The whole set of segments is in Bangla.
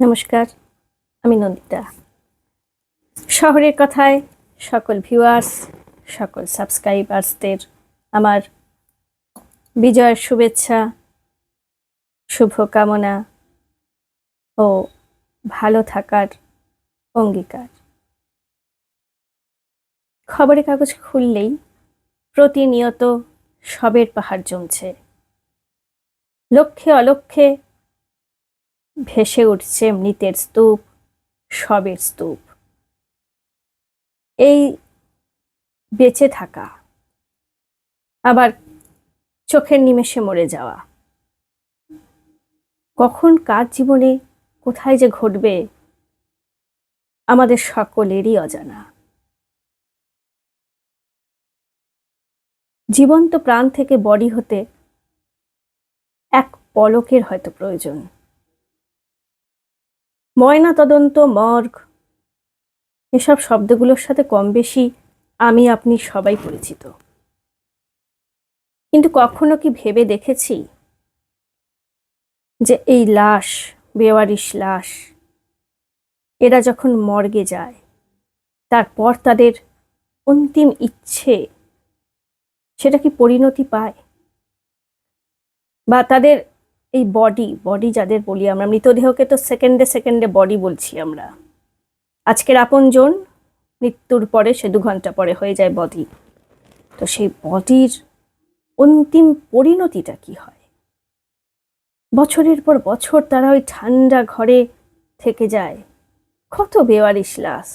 নমস্কার, আমি নন্দিতা। শহরের কথায় সকল ভিউয়ার্স সকল সাবস্ক্রাইবার্সদের আমার বিজয়ের শুভেচ্ছা, শুভকামনা ও ভালো থাকার অঙ্গীকার। খবরের কাগজ খুললেই প্রতিনিয়ত সবের পাহাড় জমছে। লক্ষ্যে অলক্ষ্যে ভেসে উঠছে মৃতের স্তূপ, সবের স্তূপ। এই বেঁচে থাকা, আবার চোখের নিমেষে মরে যাওয়া। কখন কার জীবনে কোথায় যে ঘটবে, আমাদের সকলেরই অজানা। জীবন্ত প্রাণ থেকে বডি হতে এক পলকের হয়তো প্রয়োজন। ময়না তদন্ত, মর্গ। এসব শব্দগুলোর সাথে কম বেশি আমি আপনি সবাই পরিচিত। কিন্তু কখনো কি ভেবে দেখেছি যে এই লাশ, বেওয়ারিশ লাশ, এরা যখন মর্গে যায়, তারপর তাদের অন্তিম ইচ্ছে সেটা কি পরিণতি পায়? বা তাদের এই বডি বডি যাদের বলি আমরা, মৃতদেহকে তো সেকেন্ডে সেকেন্ডে বডি বলছি আমরা। আজকের আপনজন মৃত্যুর পরে সে দু ঘণ্টা পরে হয়ে যায় বডি তো সেই বডির অন্তিম পরিণতিটা কি হয়? বছরের পর বছর তারা ওই ঠান্ডা ঘরে থেকে যায়। কত বেওয়ারিশ লাশ।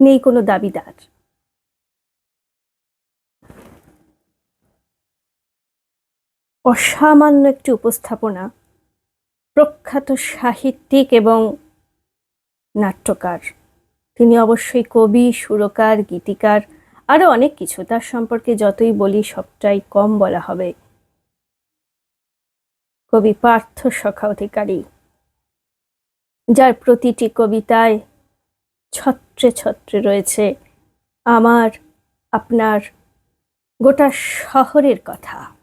নেই কোনো দাবিদার। অসামান্য একটি উপস্থাপনা, প্রখ্যাত সাহিত্যিক এবং নাট্যকার। তিনি অবশ্যই কবি, সুরকার, গীতিকার আরও অনেক কিছু। তার সম্পর্কে যতই বলি, সবটাই কম বলা হবে। কবি পার্থ সখা অধিকারী, যার প্রতিটি কবিতায় ছত্রে ছত্রে রয়েছে আমার, আপনার, গোটা শহরের কথা।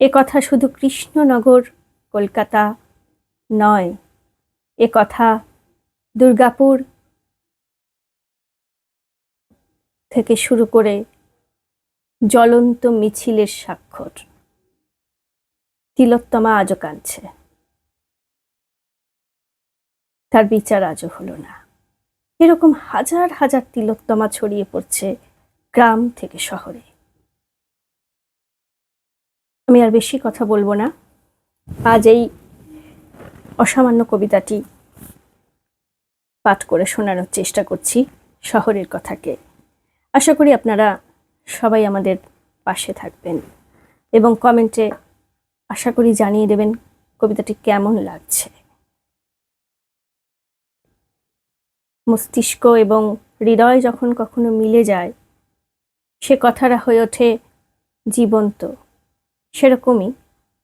এ কথা শুধু কৃষ্ণনগর, কলকাতা নয়, এ কথা দুর্গাপুর থেকে শুরু করে জ্বলন্ত মিছিলের স্বাক্ষর। তিলোত্তমা আজও কাঁদছে। তার বিচার আজও হলো না। এরকম হাজার হাজার তিলোত্তমা ছড়িয়ে পড়ছে গ্রাম থেকে শহরে। আমি আর বেশি কথা বলব না। আজ এই অসামান্য কবিতাটি পাঠ করে শোনানোর চেষ্টা করছি শহরের কথাকে। আশা করি আপনারা সবাই আমাদের পাশে থাকবেন এবং কমেন্টে আশা করি জানিয়ে দেবেন কবিতাটি কেমন লাগছে। মস্তিষ্ক এবং হৃদয় যখন কখনো মিলে যায়, সে কথাটা হয়ে ওঠে জীবন্ত। সেরকমই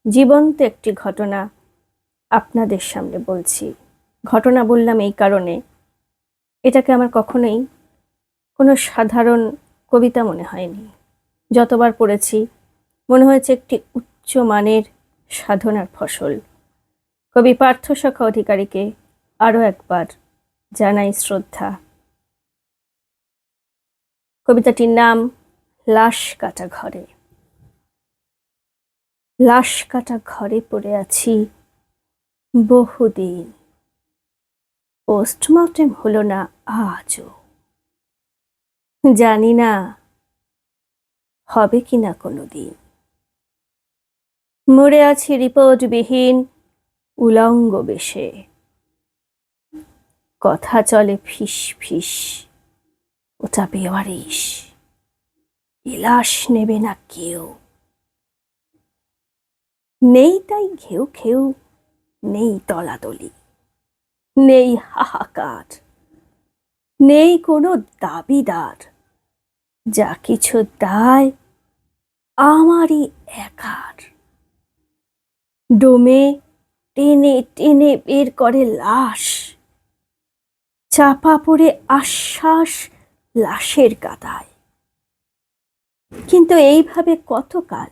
জীবন্ত একটি ঘটনা আপনাদের সামনে বলছি। ঘটনা বললাম এই কারণে। এটাকে আমার কখনোই কোনো সাধারণ কবিতা মনে হয়নি। যতবার পড়েছি, মনে হয়েছে একটি উচ্চ মানের সাধনার ফসল। কবি পার্থ শাখা অধিকারীকে আরও একবার জানাই শ্রদ্ধা। কবিতাটির নাম, লাশ কাটা ঘরে। লাশ কাটা ঘরে পড়ে আছি। বহুদিন। পোস্টমর্টেম হলো না আজও। জানি না হবে কি না কোনো দিন মরে আছি রিপোর্টবিহীন উলঙ্গ বেশে। কথা চলে ফিস ফিস, ওটা বেওয়ারিস ইলাস নেবে না কেউ। নেই তাই ঘেউ ঘেউ, নেই তলাতলি, নেই হাহাকার, নেই কোনো দাবিদার, যা কিছু দায় আমারই একার। ডোমে টেনে টেনে বের করে লাশ, চাপা পড়ে আশ্বাস লাশের কাদায় কিন্তু এইভাবে কতকাল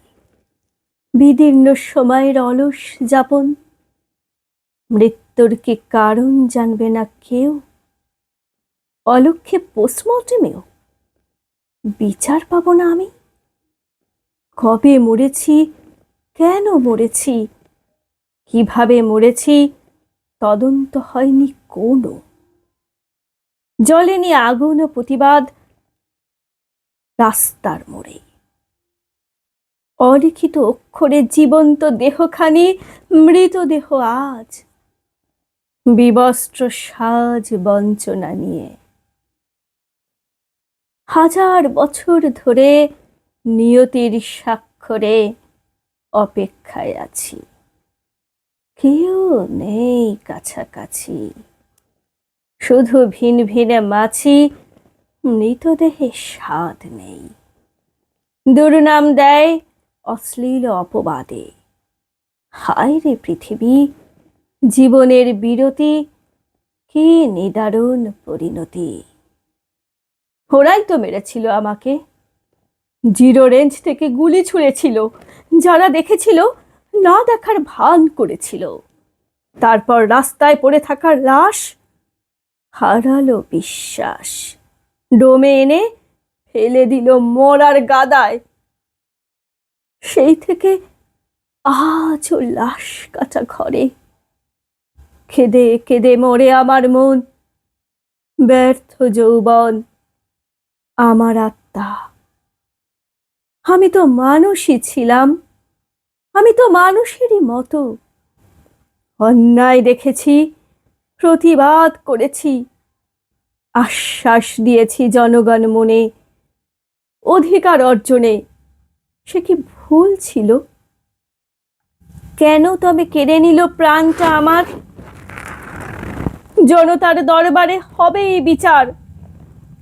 বিদীর্ণ সময়ের অলস যাপন। মৃত্যুর কি কারণ জানবে না কেউ? অলক্ষে পোস্টমর্টেমেও বিচার পাবো না আমি? কবে মরেছি? কেন মরেছি? কীভাবে মরেছি? তদন্ত হয়নি কোনো। জলেনি আগুন ও প্রতিবাদ রাস্তার মোড়ে অলিখিত অক্ষরে জীবন্ত দেহখানি, মৃতদেহ আজ। বিবস্ত্র সাজ বঞ্চনা নিয়ে। হাজার বছর ধরে নিয়তির স্বাক্ষরে অপেক্ষায় আছি। কেউ নেই কাছাকাছি। শুধু ভিন ভিনে মাছি, মৃতদেহে স্বাদ নেই। দুর্নাম দেয় অশ্লীল অপবাদে। হায় রে পৃথিবী, জীবনের বিরতি, কি নিদারুণ পরিণতি? ওরাই তো মেরেছিল আমাকে। জিরো রেঞ্জ থেকে গুলি ছুঁড়েছিল, যারা দেখেছিল না দেখার ভান করেছিল। তারপর রাস্তায় পড়ে থাকার লাশ, হারালো বিশ্বাস। ডোমে এনে ফেলে দিল মরার গাদায়। সেই থেকে আজও লাশ কাটা ঘরে। খেদে কেঁদে মরে আমার মন। ব্যর্থ যৌবন, আমার আত্মা। আমি তো মানুষই ছিলাম। আমি তো মানুষেরই মতো। অন্যায় দেখেছি, প্রতিবাদ করেছি। আশ্বাস দিয়েছি জনগণ মনে, অধিকার অর্জনে। সে কি ভুল ছিল? কেন তবে কেড়ে নিল প্রাণটা আমার? জনতার দরবারে হবে এই বিচার।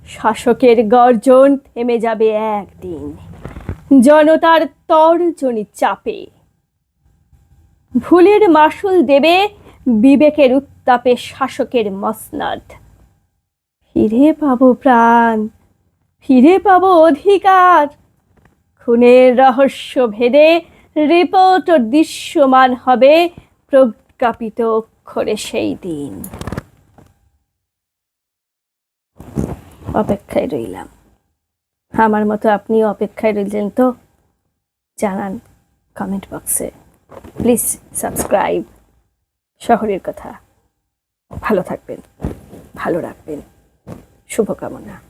শাসকের গর্জন থেমে যাবে একদিন। জনতার তর্জনী চাপে। ভুলের মাসুল দেবে বিবেকের উত্তাপে শাসকের মসনাদ। ফিরে পাবো প্রাণ, ফিরে পাবো অধিকার। খুনের রহস্য ভেদে রিপোর্ট দৃশ্যমান হবে প্রজ্ঞাপিত অক্ষরে সেই দিন। অপেক্ষায় রইলাম। আমার মতো আপনিও অপেক্ষায় রইলেন তো? জানান কমেন্ট বক্সে প্লিজ সাবস্ক্রাইব শহরের কথা। ভালো থাকবেন। ভালো রাখবেন। শুভকামনা।